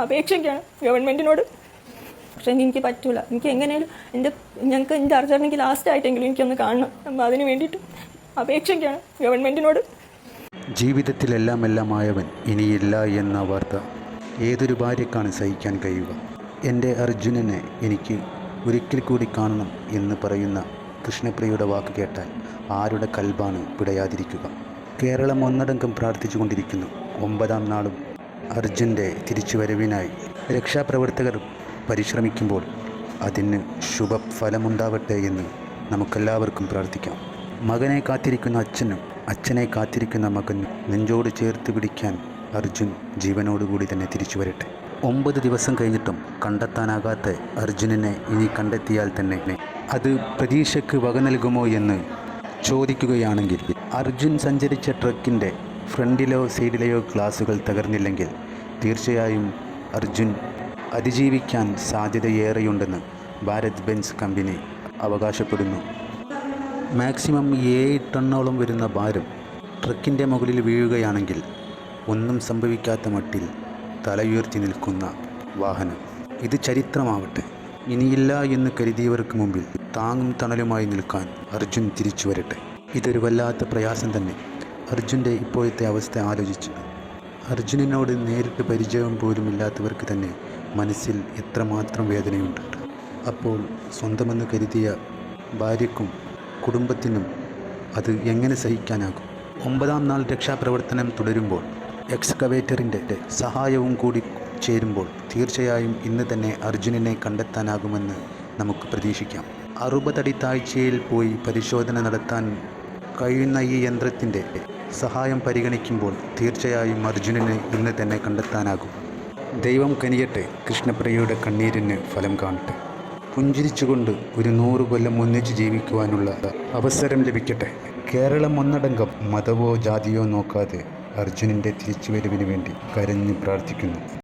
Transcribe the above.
അപേക്ഷിക്കുകയാണ് ഗവൺമെന്റിനോട് പക്ഷേ എനിക്ക് പറ്റൂല. എനിക്ക് എങ്ങനെയാലും എന്റെ ഞങ്ങൾക്ക് എന്റെ അർജന്റ് എനിക്ക് ലാസ്റ്റ് ആയിട്ടെങ്കിലും എനിക്കൊന്ന് കാണണം. അപ്പം അതിന് വേണ്ടിയിട്ട് അപേക്ഷിക്കുകയാണ് ഗവൺമെന്റിനോട് ജീവിതത്തിലെല്ലാം എല്ലാമായവൻ ഇനിയില്ല എന്ന വാർത്ത ഏതൊരു ഭാര്യക്കാണ് സഹിക്കാൻ കഴിയുക? എന്റെ അർജുനനെ എനിക്ക് ഒരിക്കൽ കൂടി കാണണം എന്ന് പറയുന്ന കൃഷ്ണപ്രിയയുടെ വാക്ക് കേട്ടാൽ ആരുടെ കൽബാണ് പിടയാതിരിക്കുക? കേരളം ഒന്നടങ്കം പ്രാർത്ഥിച്ചുകൊണ്ടിരിക്കുന്നു. ഒമ്പതാം നാളും അർജുന്റെ തിരിച്ചുവരവിനായി രക്ഷാപ്രവർത്തകർ പരിശ്രമിക്കുമ്പോൾ അതിന് ശുഭഫലമുണ്ടാവട്ടെ എന്ന് നമുക്കെല്ലാവർക്കും പ്രാർത്ഥിക്കാം. മകനെ കാത്തിരിക്കുന്ന അച്ഛനും അച്ഛനെ കാത്തിരിക്കുന്ന മകനും നെഞ്ചോട് ചേർത്ത് പിടിക്കാൻ അർജുൻ ജീവനോടുകൂടി തന്നെ തിരിച്ചു വരട്ടെ ഒമ്പത് ദിവസം കഴിഞ്ഞിട്ടും കണ്ടെത്താനാകാത്ത അർജുനനെ ഇനി കണ്ടെത്തിയാൽ തന്നെ അത് പ്രതീക്ഷയ്ക്ക് വക നൽകുമോ എന്ന് ചോദിക്കുകയാണെങ്കിൽ അർജുൻ സഞ്ചരിച്ച ട്രക്കിന്റെ ഫ്രണ്ടിലോ സൈഡിലെയോ ഗ്ലാസുകൾ തകർന്നില്ലെങ്കിൽ തീർച്ചയായും അർജുൻ അതിജീവിക്കാൻ സാധ്യതയേറെയുണ്ടെന്ന് ഭാരത് ബെൻസ് കമ്പനി അവകാശപ്പെടുന്നു. മാക്സിമം ഏഴ് ടണ്ണോളം വരുന്ന ഭാരം ട്രക്കിന്റെ മുകളിൽ വീഴുകയാണെങ്കിൽ ഒന്നും സംഭവിക്കാത്ത മട്ടിൽ തലയുയർത്തി നിൽക്കുന്ന വാഹനം. ഇത് ചരിത്രമാവട്ടെ. ഇനിയില്ല എന്ന് കരുതിയവർക്ക് മുമ്പിൽ താങ്ങും തണലുമായി നിൽക്കാൻ അർജുൻ തിരിച്ചു വരട്ടെ ഇതൊരു വല്ലാത്ത പ്രയാസം തന്നെ. അർജുന്റെ ഇപ്പോഴത്തെ അവസ്ഥ ആലോചിച്ച്. അർജുനനോട് നേരിട്ട് പരിചയം പോലും ഇല്ലാത്തവർക്ക് തന്നെ മനസ്സിൽ എത്രമാത്രം വേദനയുണ്ട്. അപ്പോൾ സ്വന്തമെന്ന് കരുതിയ ഭാര്യക്കും കുടുംബത്തിനും അത് എങ്ങനെ സഹിക്കാനാകും? ഒമ്പതാം നാൾ രക്ഷാപ്രവർത്തനം തുടരുമ്പോൾ എക്സ്കവേറ്ററിന്റെ സഹായവും കൂടി ചേരുമ്പോൾ തീർച്ചയായും ഇന്ന് തന്നെ അർജുനനെ കണ്ടെത്താനാകുമെന്ന് നമുക്ക് പ്രതീക്ഷിക്കാം. അറുപതടി താഴ്ചയിൽ പോയി പരിശോധന നടത്താൻ കഴിയുന്ന ഈ യന്ത്രത്തിന്റെ സഹായം പരിഗണിക്കുമ്പോൾ തീർച്ചയായും അർജുനനെ ഇന്ന് തന്നെ കണ്ടെത്താനാകും. ദൈവം കനിയട്ടെ കൃഷ്ണപ്രിയയുടെ കണ്ണീരിന് ഫലം കാണട്ടെ. പുഞ്ചിരിച്ചുകൊണ്ട് ഒരു നൂറ് കൊല്ലം ഒന്നിച്ച് ജീവിക്കുവാനുള്ള അവസരം ലഭിക്കട്ടെ. കേരളം ഒന്നടങ്കം മതവോ ജാതിയോ നോക്കാതെ അർജുനന്റെ തിരിച്ചുവരവിന് വേണ്ടി കരഞ്ഞ് പ്രാർത്ഥിക്കുന്നു.